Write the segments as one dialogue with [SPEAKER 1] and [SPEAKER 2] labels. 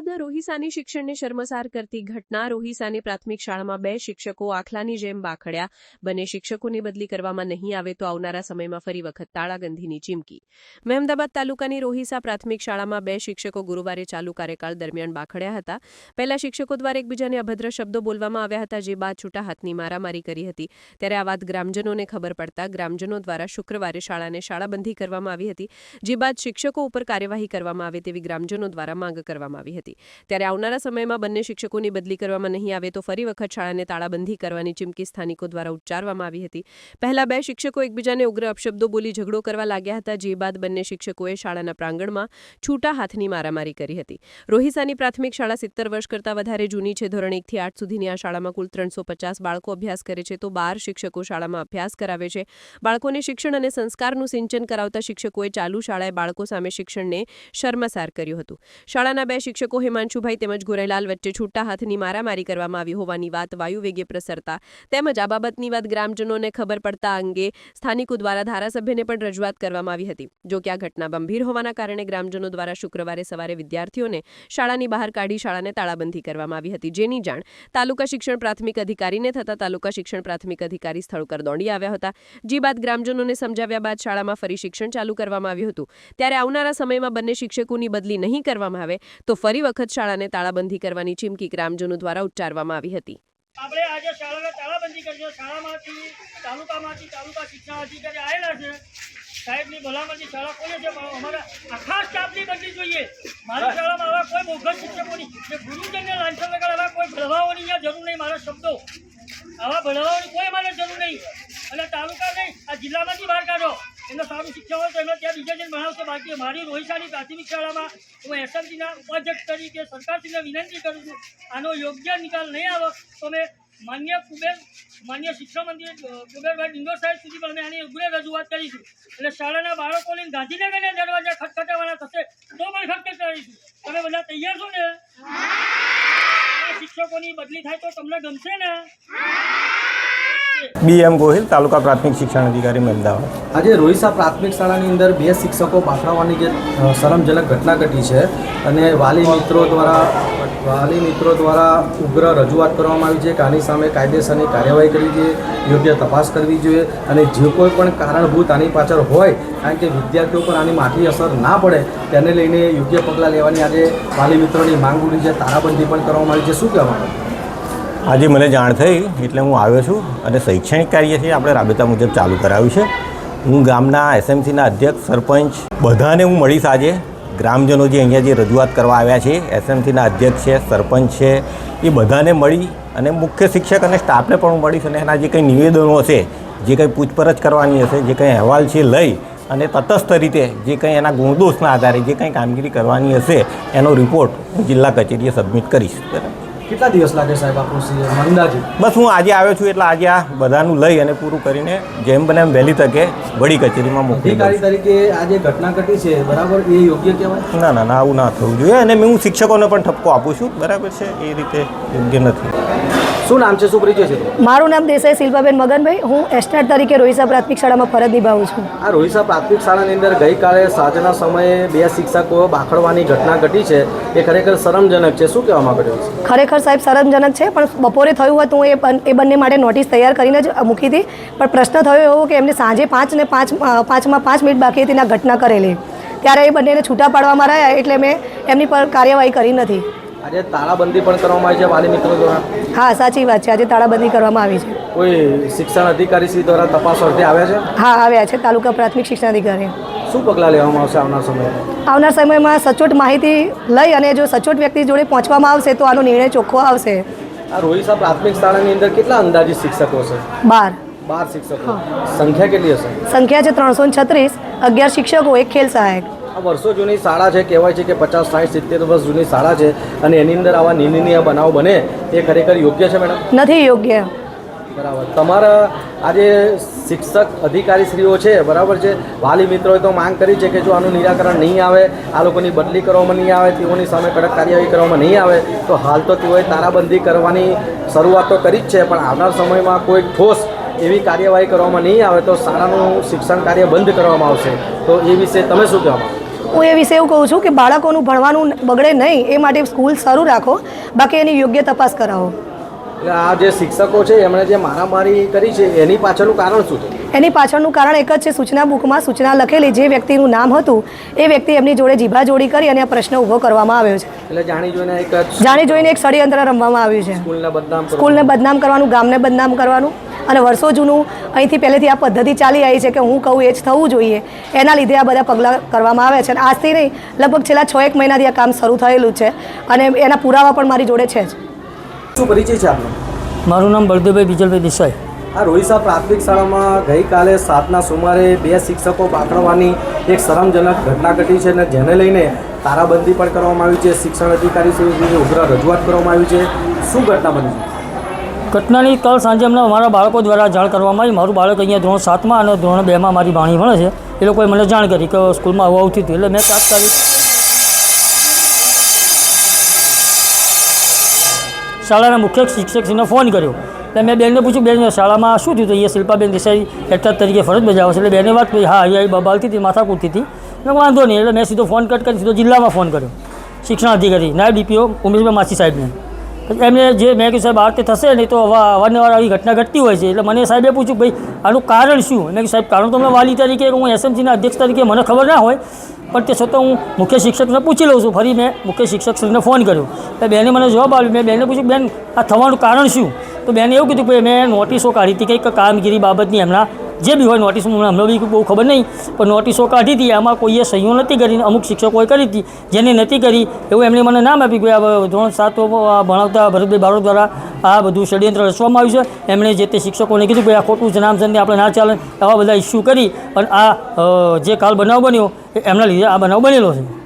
[SPEAKER 1] અમદાવાદના રોહિસાની શિક્ષણને શર્મસાર કરતી ઘટના રોહિસાની પ્રાથમિક શાળામાં બે શિક્ષકો આખલાની જેમ બાખડ્યા. બંને શિક્ષકોની બદલી કરવામાં નહીં આવે તો આવનારા સમયમાં ફરી વખત તાળાગંધીની ચીમકી. મહેમદાબાદ તાલુકાની રોહિસા પ્રાથમિક શાળામાં બે શિક્ષકો ગુરુવારે ચાલુ કાર્યકાળ દરમિયાન બાખડ્યા હતા. પહેલા શિક્ષકો દ્વારા એકબીજાને અભદ્ર શબ્દો બોલવામાં આવ્યા હતા, જે બાદ છૂટા હાથની મારામારી કરી હતી. ત્યારે આ વાત ગ્રામજનોને ખબર પડતા ગ્રામજનો દ્વારા શુક્રવારે શાળાને શાળાબંધી કરવામાં આવી હતી, જે બાદ શિક્ષકો ઉપર કાર્યવાહી કરવામાં આવે તેવી ગ્રામજનો દ્વારા માંગ કરવામાં આવી હતી. ત્યારે આવનારા સમયમાં બંને શિક્ષકોની બદલી કરવામાં નહીં આવે તો ફરી વખત શાળાને તાળાબંધી કરવાની ચીમકી સ્થાનિકો દ્વારા ઉચ્ચારવામાં આવી હતી. પહેલા બે શિક્ષકો એકબીજાને ઉગ્ર અપશબ્દો બોલી ઝઘડો કરવા લાગ્યા હતા, જે બાદ બંને શિક્ષકોએ શાળાના પ્રાંગણમાં છૂટા હાથની મારામારી કરી હતી. રોહિસાની પ્રાથમિક શાળા સિત્તેર વર્ષ કરતાં વધારે જૂની છે. ધોરણ એકથી આઠ સુધીની આ શાળામાં કુલ ત્રણસો પચાસ બાળકો અભ્યાસ કરે છે. તો બાર શિક્ષકો શાળામાં અભ્યાસ કરાવે છે. બાળકોને શિક્ષણ અને સંસ્કારનું સિંચન કરાવતા શિક્ષકોએ ચાલુ શાળાએ બાળકો સામે શિક્ષણને શર્મસાર કર્યું હતું. શાળાના બે શિક્ષકો હિમાંશુભાઈ તેમજ ગોરેલાલ વચ્ચે છૂટા હાથની મારામારી કરવામાં આવી હોવાની વાત વાયુવેગે પ્રસરતા. તેમજ આ બાબતની વાત ગ્રામજનોને ખબર પડતા અંગે સ્થાનિકો દ્વારા ધારાસભ્યને પણ રજૂઆત કરવામાં આવી હતી. જો કે આ ઘટના ગંભીર હોવાના કારણે ગ્રામજનો દ્વારા શુક્રવારે સવારે વિદ્યાર્થીઓને શાળાની બહાર કાઢી શાળાને તાળાબંધી કરવામાં આવી હતી. જેની જાણ તાલુકા શિક્ષણ પ્રાથમિક અધિકારીને થતા તાલુકા શિક્ષણ પ્રાથમિક અધિકારી સ્થળ પર દોડી આવ્યા હતા. જે બાદ ગ્રામજનોને સમજાવ્યા બાદ શાળામાં ફરી શિક્ષણ ચાલુ કરવામાં આવ્યું હતું. ત્યારે આવનારા સમયમાં બંને શિક્ષકોની બદલી નહીં કરવામાં આવે તો ફરી વખત શાળાને તાળાબંધી કરવાની ચીમકી ગ્રામજનો દ્વારા ઉચ્ચારવામાં આવી હતી.
[SPEAKER 2] આપણે આજે શાળાને તાળાબંધી કરજો શાળામાંથી તાલુકામાંથી તાલુકા શિક્ષણ અધિકારી આવેલા છે. સાહેબની ભલામણની શાળા ખોલે છે. અમારા આખા સ્ટાફની બદલી જોઈએ. મારા શાળામાં આવા કોઈ બોગસ શિક્ષકોની જે ગુરુજનને લાંછન લગાડ આવા કોઈ ભણવાઓની અહીંયા જરૂર નહીં મારા શબ્દો. આવા ભણવાઓની કોઈ મારે જરૂર નહીં. અને તાલુકા નહીં આ જિલ્લામાંથી બહાર કાઢો. એમને સારું શિક્ષા હોય તો એમને ત્યાં બીજા જણ ભણાવશે બાકી મારી રોહિસાની પ્રાથમિક શાળામાં હું એસએમસીના ઉપાધ્યક્ષ તરીકે સરકારશ્રીને વિનંતી કરું છું આનો યોગ્ય નિકાલ નહીં આવે તો અમે માન્ય કુબેર માન્ય શિક્ષણ મંત્રી કુબેરભાઈ ડિંડોર સાહેબ સુધી પણ અમે આની ઉગ્ર રજૂઆત કરીશું. એટલે શાળાના બાળકોને ગાંધીનગરના દરવાજા ખટખટાવવાના થશે તો પણ ખટખટાવીશું તમે બધા તૈયાર છો ને? શિક્ષકોની બદલી થાય તો તમને ગમશે ને?
[SPEAKER 3] બી એમ ગોહિલ, તાલુકા પ્રાથમિક શિક્ષણ અધિકારી અમદાવાદ
[SPEAKER 4] આજે રોહિસા પ્રાથમિક શાળાની અંદર બે શિક્ષકો પાથરાવાની જે શરમજનક ઘટના ઘટી છે અને વાલી મિત્રો દ્વારા, વાલી મિત્રો દ્વારા ઉગ્ર રજૂઆત કરવામાં આવી છે કે આની સામે કાયદેસરની કાર્યવાહી કરવી જોઈએ, યોગ્ય તપાસ કરવી જોઈએ અને જે કોઈ પણ કારણભૂત આની પાછળ હોય, કારણ કે વિદ્યાર્થીઓ પર આની માઠી અસર ના પડે, તેને લઈને યોગ્ય પગલાં લેવાની આજે વાલી મિત્રોની માંગ ઉઠી છે તારાબંધી પણ કરવામાં આવી છે શું કહેવા માંગો છો?
[SPEAKER 3] આજે મને જાણ થઈ એટલે હું આવ્યો છું અને શૈક્ષણિક કાર્ય છે આપણે રાબેતા મુજબ ચાલુ કરાવ્યું છે. હું ગામના એસએમસીના અધ્યક્ષ, સરપંચ બધાને હું મળીશ આજે. ગ્રામજનો જે અહીંયા જે રજૂઆત કરવા આવ્યા છે, એસએમસીના અધ્યક્ષ છે, સરપંચ છે, એ બધાને મળી અને મુખ્ય શિક્ષક અને સ્ટાફને પણ હું મળીશ અને એના જે કંઈ નિવેદનો હશે, જે કંઈ પૂછપરછ કરવાની હશે, જે કંઈ અહેવાલ છે લઈ અને તટસ્થ રીતે જે કંઈ એના ગુણદોષના આધારે જે કંઈ કામગીરી કરવાની હશે, એનો રિપોર્ટ હું જિલ્લા કચેરીએ સબમિટ કરીશ. બરાબર?
[SPEAKER 4] કેટલા દિવસ લાગે સાહેબ આપણું સી અંદાજિત
[SPEAKER 3] બસ હું આજે આવ્યો છું એટલે આજે આ બધાનું લઈ અને પૂરું કરીને જેમ બને એમ વહેલી તકે વડી કચેરીમાં મોકલી
[SPEAKER 4] તરીકે આ જે ઘટના ઘટી છે બરાબર એ યોગ્ય કહેવાય?
[SPEAKER 3] ના ના ના આવું ના થવું જોઈએ અને હું શિક્ષકોને પણ ઠપકો આપું છું. બરાબર છે એ રીતે યોગ્ય નથી.
[SPEAKER 4] શું નામ છે? શું પરિચય છે?
[SPEAKER 5] મારું નામ દેસાઈ શિલ્પાબેન મગનભાઈ. હું એસ્ટાટ તરીકે રોહિસા પ્રાથમિક શાળામાં ફરજ નિભાવું છું.
[SPEAKER 4] આ રોહિસા પ્રાથમિક શાળાની અંદર ગઈકાલે સાંજના સમયે બે શિક્ષકો બાખડવાની ઘટના ઘટી છે. એ ખરેખર શરમજનક છે. શું કહેવા માંગો છો?
[SPEAKER 5] ખરેખર સાહેબ શરમજનક છે પણ બપોરે થયું હતું એ એ બંને માટે નોટિસ તૈયાર કરીને જ મૂકી હતી. પણ પ્રશ્ન થયો એવો કે એમને સાંજે પાંચ ને પાંચ પાંચમાં પાંચ મિનિટ બાકી હતી ઘટના કરેલી. ત્યારે એ બંનેને છૂટા પાડવામાં રહ્યા એટલે મેં એમની પર કાર્યવાહી કરી નથી.
[SPEAKER 4] આજે તાળાબંધી પણ કરવામાં આવી છે વાલી મિત્રો દ્વારા.
[SPEAKER 5] હા સાચી વાત છે. આજે તાળાબંધી કરવામાં આવી છે.
[SPEAKER 4] કોઈ શિક્ષણ અધિકારી શ્રી દ્વારા તપાસ અર્થે આવ્યા છે?
[SPEAKER 5] હા આવ્યા છે. તાલુકા પ્રાથમિક શિક્ષણ અધિકારી.
[SPEAKER 4] શું પગલાં લેવામાં આવશે આવનાર સમયે?
[SPEAKER 5] આવનાર સમયમાં સચોટ માહિતી લઈ અને જો સચોટ વ્યક્તિ જોડે પહોંચવામાં આવશે તો આનો નિર્ણય ચોખ્ખો આવશે.
[SPEAKER 4] આ રોહિસા પ્રાથમિક શાળાની અંદર કેટલા અંદાજિત શિક્ષકો છે?
[SPEAKER 5] બાર.
[SPEAKER 4] બાર શિક્ષકો. સંખ્યા કેટલી હશે?
[SPEAKER 5] સંખ્યા છે ત્રણસો છત્રીસ. અગિયાર શિક્ષકો એક ખેલ સહાયક.
[SPEAKER 4] આ વર્ષો જૂની શાળા છે કહેવાય છે કે પચાસ સાઠ સિત્તેર વર્ષ જૂની શાળા છે અને એની અંદર આવા નિંદનીય બનાવ બને એ ખરેખર યોગ્ય છે મેડમ?
[SPEAKER 5] નથી યોગ્ય.
[SPEAKER 4] બરાબર. તમારા આજે શિક્ષક અધિકારીશ્રીઓ છે બરાબર છે? વાલી મિત્રોએ તો માંગ કરી છે કે જો આનું નિરાકરણ નહીં આવે આ લોકોની બદલી કરવામાં નહીં આવે તેઓની સામે કડક કાર્યવાહી કરવામાં નહીં આવે તો હાલ તો તેઓએ તારાબંધી કરવાની શરૂઆત તો કરી જ છે પણ આવનાર સમયમાં કોઈ ઠોસ એવી કાર્યવાહી કરવામાં નહીં આવે તો શાળાનું શિક્ષણ કાર્ય બંધ કરવામાં આવશે. તો એ વિશે તમે શું કહેવા
[SPEAKER 5] હું એ વિશે એવું કહું છું કે બાળકોનું ભણવાનું બગડે નહીં એ માટે સ્કૂલ શરૂ રાખો બાકી એની યોગ્ય તપાસ કરાવો.
[SPEAKER 4] એટલે આ જે શિક્ષકો છે એમણે જે મારામારી કરી છે એની પાછળનું કારણ શું છે?
[SPEAKER 5] એની પાછળનું કારણ એક જ છે સૂચના બુકમાં સૂચના લખેલી જે વ્યક્તિનું નામ હતું એ વ્યક્તિ એમની જોડે જીભાજોડી કરી અને આ પ્રશ્ન ઊભો કરવામાં આવ્યો છે.
[SPEAKER 4] એટલે જાણી જોઈને એક
[SPEAKER 5] જાણી જોઈને એક ષડયંત્ર રમવામાં આવ્યું છે.
[SPEAKER 4] સ્કૂલને બદનામ
[SPEAKER 5] સ્કૂલને બદનામ કરવાનું ગામને બદનામ કરવાનું. અને વર્ષો જૂનું અહીંથી પહેલેથી આ પદ્ધતિ ચાલી આવી છે કે હું કહું એ જ થવું જોઈએ. એના લીધે આ બધા પગલાં કરવામાં આવે છે અને આજથી નહીં લગભગ છેલ્લા છ એક મહિનાથી આ કામ શરૂ થયેલું છે અને એના પુરાવા પણ મારી જોડે છે જ.
[SPEAKER 4] શું પરિચય છે આપનો?
[SPEAKER 6] મારું નામ બળદેવભાઈ બીજલભાઈ દેસાઈ.
[SPEAKER 4] આ રોહિસા પ્રાથમિક શાળામાં ગઈકાલે સાતના સુમારે બે શિક્ષકો બાકડવાની એક શરમજનક ઘટના ઘટી છે અને જેને લઈને તારાબંધી પણ કરવામાં આવી છે. શિક્ષણ અધિકારી સુધી ઉગ્ર રજૂઆત કરવામાં આવી છે. શું ઘટના બની છે?
[SPEAKER 6] ઘટનાની કાલ સાંજે અમને મારા બાળકો દ્વારા જાણ કરવામાં આવી. મારું બાળક અહીંયા ધોરણ સાતમાં અને ધોરણ બેમાં મારી ભાણી ભણે છે. એ લોકોએ મને જાણ કરી કે સ્કૂલમાં આવું આવતી હતું. એટલે મેં તાત્કાલિક શાળાના મુખ્ય શિક્ષકશ્રીને ફોન કર્યો. એટલે મેં બેનને પૂછ્યું, બેન, શાળામાં શું થયું? તો એ શિલ્પાબેન દેસાઈ હેઠળ તરીકે ફરજ બજાવે છે. એટલે બેને વાત કરી, હા, અહીંયા બબાલતી હતી માથા કૂટતી હતી એટલે વાંધો નહીં. એટલે મેં સીધો ફોન કટ કરી, સીધો જિલ્લામાં ફોન કર્યો. શિક્ષણ અધિકારી નાયબ ડીપીઓ, ઉમેશભાઈ માસી સાહેબને. પછી એમને જે મેં કીધું સાહેબ આ રીતે થશે નહીં તો અવા- અવારનવાર આવી ઘટના ઘટતી હોય છે. એટલે મને સાહેબે પૂછ્યું ભાઈ, આનું કારણ શું? મેં કીધું સાહેબ, કારણ તો મેં વાલી તરીકે હું એસએમસીના અધ્યક્ષ તરીકે મને ખબર ના હોય, પણ તે છતાં હું મુખ્ય શિક્ષકને પૂછી લઉં છું. ફરી મેં મુખ્ય શિક્ષકશ્રીને ફોન કર્યો. એટલે બેને મને જવાબ આપ્યો. મેં બેને પૂછ્યું બેન, આ થવાનું કારણ શું? તો બેને એવું કીધું કે મેં નોટિસો કાઢી હતી કંઈક કામગીરી બાબતની એમના જે બી હોય નોટિસ હમણાં બી બહુ ખબર નહીં, પણ નોટિસો કાઢી હતી, આમાં કોઈએ સહીઓ નથી કરી અમુક શિક્ષકોએ કરી હતી, જેને નથી કરી એવું એમણે મને નામ આપ્યું કે આ ધોરણ સાત ભણાવતા ભરતભાઈ બારોટ દ્વારા આ બધું ષડયંત્ર રચવામાં આવ્યું છે. એમણે જે તે શિક્ષકોને કીધું કે આ ખોટું જ નામ છે આપણે ના ચાલે, આવા બધા ઇસ્યુ કરી અને આ જે કાલ બનાવ બન્યો એમના લીધે આ બનાવ બનેલો છે.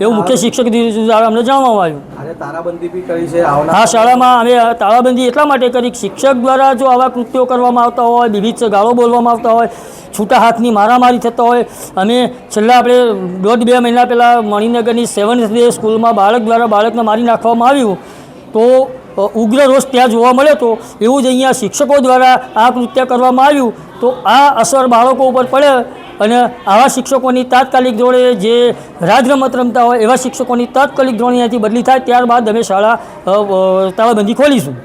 [SPEAKER 6] એવું મુખ્ય શિક્ષક દ્વારા અમને જાણવામાં આવ્યું.
[SPEAKER 4] તારાબંધી બી કરી છે આવનાર
[SPEAKER 6] આ શાળામાં અમે તાળાબંધી એટલા માટે કરી શિક્ષક દ્વારા જો આવા કૃત્યો કરવામાં આવતા હોય વિવિધ ગાળો બોલવામાં આવતા હોય છૂટા હાથની મારામારી થતા હોય અમે છેલ્લા આપણે દોઢ બે મહિના પહેલાં મણિનગરની સેવન્થ ડે સ્કૂલમાં બાળક દ્વારા બાળકને મારી નાખવામાં આવ્યું. તો ઉગ્ર રોષ ત્યાં જોવા મળ્યો હતો. એવું જ અહીંયા શિક્ષકો દ્વારા આ કૃત્ય કરવામાં આવ્યું. તો આ અસર બાળકો ઉપર પડે અને આવા શિક્ષકોની તાત્કાલિક ધોરણે જે રાજરમત રમતા હોય એવા શિક્ષકોની તાત્કાલિક ધોરણે અહીંયાથી બદલી થાય, ત્યારબાદ અમે શાળા તાળાબંધી ખોલીશું.